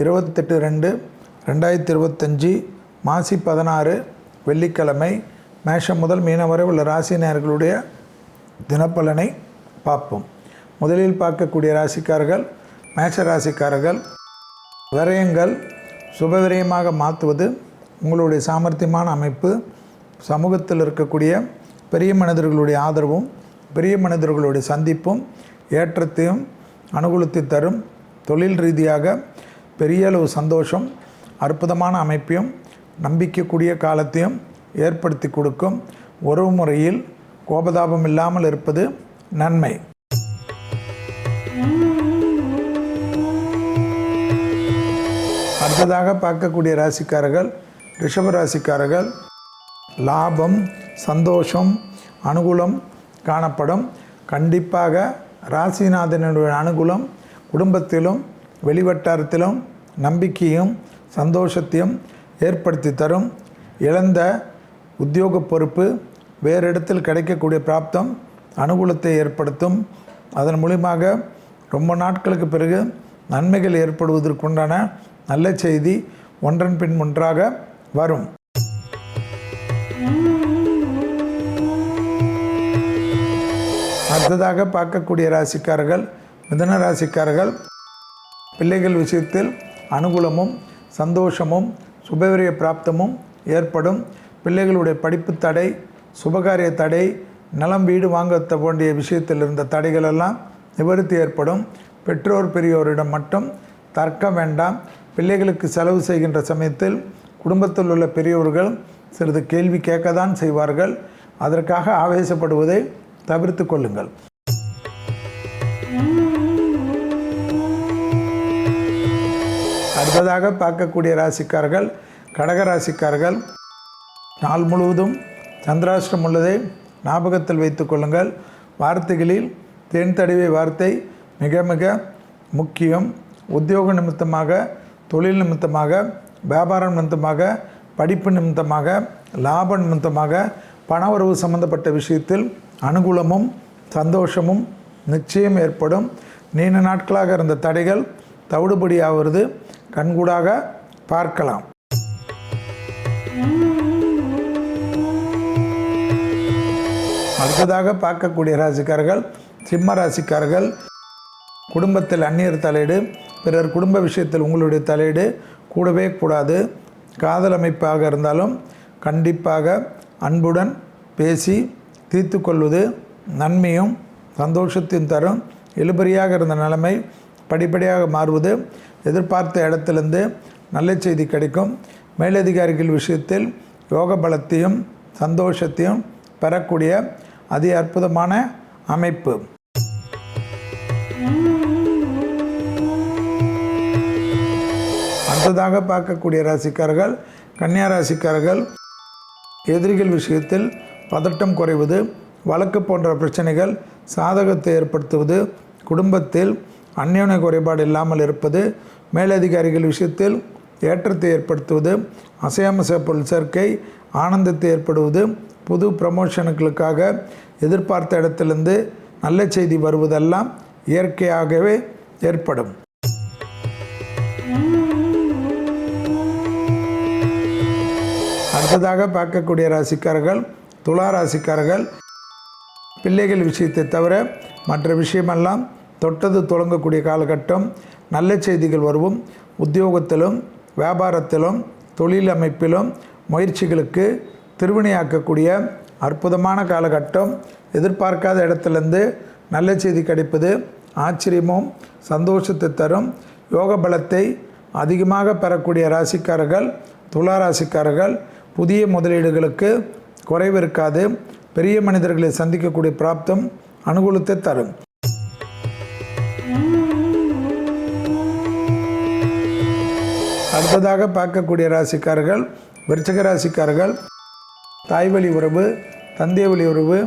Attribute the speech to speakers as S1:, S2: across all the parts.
S1: இருபத்தெட்டு ரெண்டு ரெண்டாயிரத்தி இருபத்தஞ்சி மாசி பதினாறு வெள்ளிக்கிழமை மேஷம் முதல் மீனம் வரை உள்ள ராசினியர்களுடைய தினப்பலனை பார்ப்போம். முதலில் பார்க்கக்கூடிய ராசிக்காரர்கள் மேஷ ராசிக்காரர்கள் விரயங்கள் சுபவிரயமாக மாற்றுவது உங்களுடைய சாமர்த்தியமான அமைப்பு. சமூகத்தில் இருக்கக்கூடிய பெரிய மனிதர்களுடைய ஆதரவும் பெரிய மனிதர்களுடைய சந்திப்பும் ஏற்றத்தையும் அனுகூலத்தை தரும் தொழில் ரீதியாக பெரிய அளவு சந்தோஷம் அற்புதமான அமைப்பையும் நம்பிக்கைக்கூடிய காலத்தையும் ஏற்படுத்தி கொடுக்கும் உறவு முறையில் கோபதாபம் இல்லாமல் இருப்பது நன்மை. அடுத்ததாக பார்க்கக்கூடிய ராசிக்காரர்கள் ரிஷப ராசிக்காரர்கள் லாபம் சந்தோஷம் அனுகூலம் காணப்படும். கண்டிப்பாக ராசிநாதனுடைய அனுகூலம் குடும்பத்திலும் வெளிவட்டாரத்திலும் நம்பிக்கையும் சந்தோஷத்தையும் ஏற்படுத்தி தரும் இழந்த உத்தியோக பொறுப்பு வேறு இடத்தில் கிடைக்கக்கூடிய பிராப்தம் அனுகூலத்தை ஏற்படுத்தும். அதன் மூலியமாக ரொம்ப நாட்களுக்கு பிறகு நன்மைகள் ஏற்படுவதற்குண்டான நல்ல செய்தி ஒன்றன் பின் ஒன்றாக வரும். அடுத்ததாக பார்க்கக்கூடிய ராசிக்காரர்கள் மிதன ராசிக்காரர்கள் பிள்ளைகள் விஷயத்தில் அனுகூலமும் சந்தோஷமும் சுபவிரிய பிராப்தமும் ஏற்படும். பிள்ளைகளுடைய படிப்பு தடை சுபகாரிய தடை நலம் வீடு வாங்க வேண்டிய விஷயத்தில் இருந்த தடைகள் எல்லாம் நிவர்த்தி ஏற்படும். பெற்றோர் பெரியோரிடம் மட்டும் தர்க்கம் வேண்டாம். பிள்ளைகளுக்கு செலவு செய்கின்ற சமயத்தில் குடும்பத்தில் உள்ள பெரியோர்கள் சிறிது கேள்வி கேட்க தான் செய்வார்கள். அதற்காக ஆவேசப்படுவதை தவிர்த்து கொள்ளுங்கள். அடுத்ததாக பார்க்கக்கூடிய ராசிக்காரர்கள் கடக ராசிக்காரர்கள் நாள் முழுவதும் சந்திராஷ்டிரம் உள்ளதை ஞாபகத்தில் வைத்து கொள்ளுங்கள். வார்த்தைகளில் தேன் தடவை வார்த்தை மிக மிக முக்கியம். உத்தியோக நிமித்தமாக தொழில் நிமித்தமாக வியாபார நிமித்தமாக படிப்பு நிமித்தமாக லாப நிமித்தமாக பண உறவு சம்பந்தப்பட்ட விஷயத்தில் அனுகூலமும் சந்தோஷமும் நிச்சயம் ஏற்படும். நீண்ட நாட்களாக இருந்த தடைகள் தவிடுபடியாகிறது. கண்கூடாக பார்க்கலாம். அடுத்ததாக பார்க்கக்கூடிய ராசிக்காரர்கள் சிம்ம ராசிக்காரர்கள் குடும்பத்தில் அந்நியர் தலையீடு பிறர் குடும்ப விஷயத்தில் உங்களுடைய தலையீடு கூடவே கூடாது. காதல் அமைப்பாக இருந்தாலும் கண்டிப்பாக அன்புடன் பேசி தீர்த்து கொள்வது நன்மையும் சந்தோஷத்தையும் தரும். இழுபறியாக இருந்த நிலைமை படிப்படியாக மாறுவது எதிர்பார்த்த இடத்திலிருந்து நல்ல செய்தி கிடைக்கும். மேலதிகாரிகள் விஷயத்தில் யோக பலத்தையும் சந்தோஷத்தையும் பெறக்கூடிய அதி அற்புதமான அமைப்பு. அடுத்ததாக பார்க்கக்கூடிய ராசிக்காரர்கள் கன்னியா ராசிக்காரர்கள் எதிரிகள் விஷயத்தில் பதட்டம் குறைவது வழக்கு போன்ற பிரச்சனைகள் சாதகத்தை ஏற்படுத்துவது குடும்பத்தில் அந்யோன்ய குறைபாடு இல்லாமல் இருப்பது மேலதிகாரிகள் விஷயத்தில் ஏற்றத்தை ஏற்படுத்துவது அசையாமச பொருள் சேர்க்கை ஆனந்தத்தை ஏற்படுவது புது ப்ரமோஷனுக்களுக்காக எதிர்பார்த்த இடத்திலிருந்து நல்ல செய்தி வருவதெல்லாம் இயற்கையாகவே ஏற்படும். அடுத்ததாக பார்க்கக்கூடிய ராசிக்காரர்கள் துலா ராசிக்காரர்கள் பிள்ளைகள் விஷயத்தை தவிர மற்ற விஷயமெல்லாம் தொட்டது தொடங்கக்கூடிய காலகட்டம் நல்ல செய்திகள் வருவோம். உத்தியோகத்திலும் வியாபாரத்திலும் தொழில் அமைப்பிலும் முயற்சிகளுக்கு திருவினையாக்கக்கூடிய அற்புதமான காலகட்டம். எதிர்பார்க்காத இடத்துலேருந்து நல்ல செய்தி கிடைப்பது ஆச்சரியமும் சந்தோஷத்தை தரும். யோக பலத்தை அதிகமாக பெறக்கூடிய ராசிக்காரர்கள் துலா ராசிக்காரர்கள் புதிய முதலீடுகளுக்கு குறைவு இருக்காது பெரிய மனிதர்களை சந்திக்கக்கூடிய பிராப்தம் அனுகூலத்தை தரும். அடுத்ததாக பார்க்கக்கூடிய ராசிக்காரர்கள் விருச்சக ராசிக்காரர்கள் தாய்வழி உறவு தந்தை வழி உறவு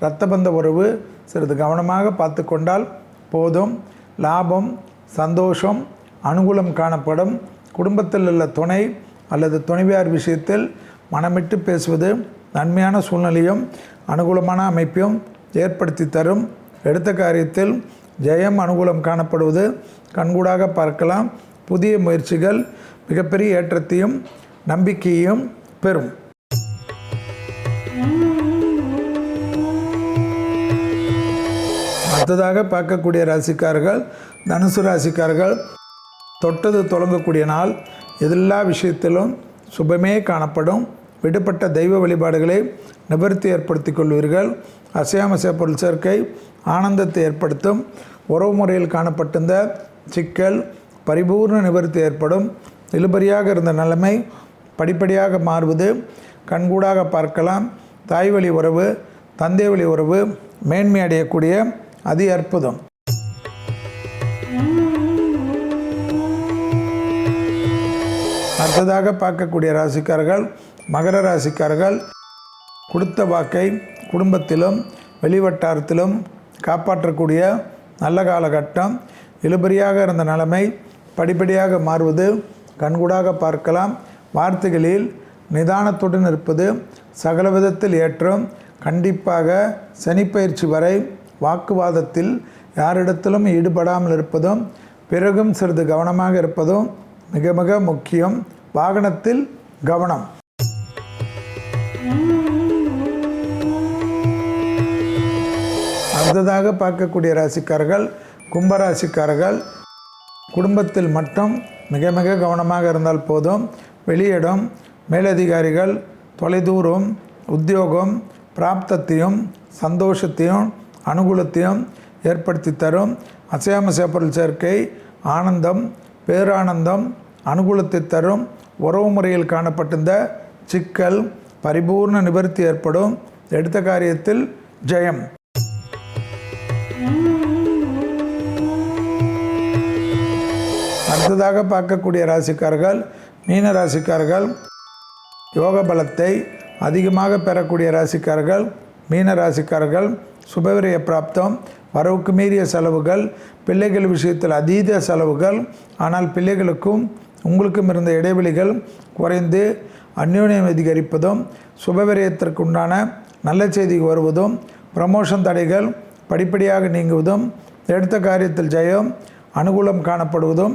S1: இரத்தபந்த உறவு சிறிது கவனமாக பார்த்து கொண்டால் போதும். லாபம் சந்தோஷம் அனுகூலம் காணப்படும். குடும்பத்தில் உள்ள துணை அல்லது துணைவியார் விஷயத்தில் மனமிட்டு பேசுவது நன்மையான சூழ்நிலையும் அனுகூலமான அமைப்பையும் ஏற்படுத்தி தரும். எடுத்த காரியத்தில் ஜெயம் அனுகூலம் காணப்படுவது கண்கூடாக பார்க்கலாம். புதிய முயற்சிகள் மிகப்பெரிய ஏற்றத்தையும் நம்பிக்கையையும் பெறும். அடுத்ததாக பார்க்கக்கூடிய ராசிக்காரர்கள் தனுசு ராசிக்காரர்கள் தொட்டது தொடங்கக்கூடிய நாள் எல்லா விஷயத்திலும் சுபமே காணப்படும். விடுபட்ட தெய்வ வழிபாடுகளை நிவர்த்தி ஏற்படுத்தி கொள்வீர்கள். அசையாமசை பொருள் சேர்க்கை ஆனந்தத்தை ஏற்படுத்தும். உறவு முறையில் காணப்பட்டிருந்த சிக்கல் பரிபூர்ண நிவர்த்தி ஏற்படும். இழுபறியாக இருந்த நிலைமை படிப்படியாக மாறுவது கண்கூடாக பார்க்கலாம். தாய் வழி உறவு தந்தை வழி உறவு மேன்மை அடையக்கூடிய அதி அற்புதம். அடுத்ததாக பார்க்கக்கூடிய ராசிக்காரர்கள் மகர ராசிக்காரர்கள் கொடுத்த வாக்கை குடும்பத்திலும் வெளிவட்டாரத்திலும் காப்பாற்றக்கூடிய நல்ல காலகட்டம். இழுபறியாக இருந்த நிலைமை படிப்படியாக மாறுவது கண்கூடாக பார்க்கலாம். வார்த்தைகளில் நிதானத்துடன் இருப்பது சகல விதத்தில் ஏற்றும். கண்டிப்பாக சனிப்பயிற்சி வரை வாக்குவாதத்தில் யாரிடத்திலும் ஈடுபடாமல் இருப்பதும் பிறகும் சிறிது கவனமாக இருப்பதும் மிக மிக முக்கியம். வாகனத்தில் கவனம். அடுத்ததாக பார்க்கக்கூடிய ராசிக்காரர்கள் கும்பராசிக்காரர்கள் குடும்பத்தில் மட்டும் மிக மிக கவனமாக இருந்தால் போதும். வெளியிடம் மேலதிகாரிகள் தொலைதூரம் உத்தியோகம் பிராப்தத்தையும் சந்தோஷத்தையும் அனுகூலத்தையும் ஏற்படுத்தி தரும். அசையாமசை பொருள் சேர்க்கை ஆனந்தம் பேரானந்தம் அனுகூலத்தை தரும். உறவு முறையில் காணப்பட்டிருந்த சிக்கல் பரிபூர்ண நிவர்த்தி ஏற்படும். எடுத்த காரியத்தில் ஜெயம். அடுத்ததாக பார்க்கக்கூடிய ராசிக்காரர்கள் மீன ராசிக்காரர்கள் யோக பலத்தை அதிகமாக பெறக்கூடிய ராசிக்காரர்கள் மீன ராசிக்காரர்கள் சுபவிரய பிராப்தம் வரவுக்கு மீறிய செலவுகள் பிள்ளைகள் விஷயத்தில் அதீத செலவுகள் ஆனால் பிள்ளைகளுக்கும் உங்களுக்கும் இருந்த இடைவெளிகள் குறைந்து அந்யோன்யம் அதிகரிப்பதும் சுபவிரயத்திற்கு உண்டான நல்ல செய்தி வருவதும் ப்ரமோஷன் தடைகள் படிப்படியாக நீங்குவதும் எடுத்த காரியத்தில் ஜெயம் அனுகூலம் காணப்படுவதும்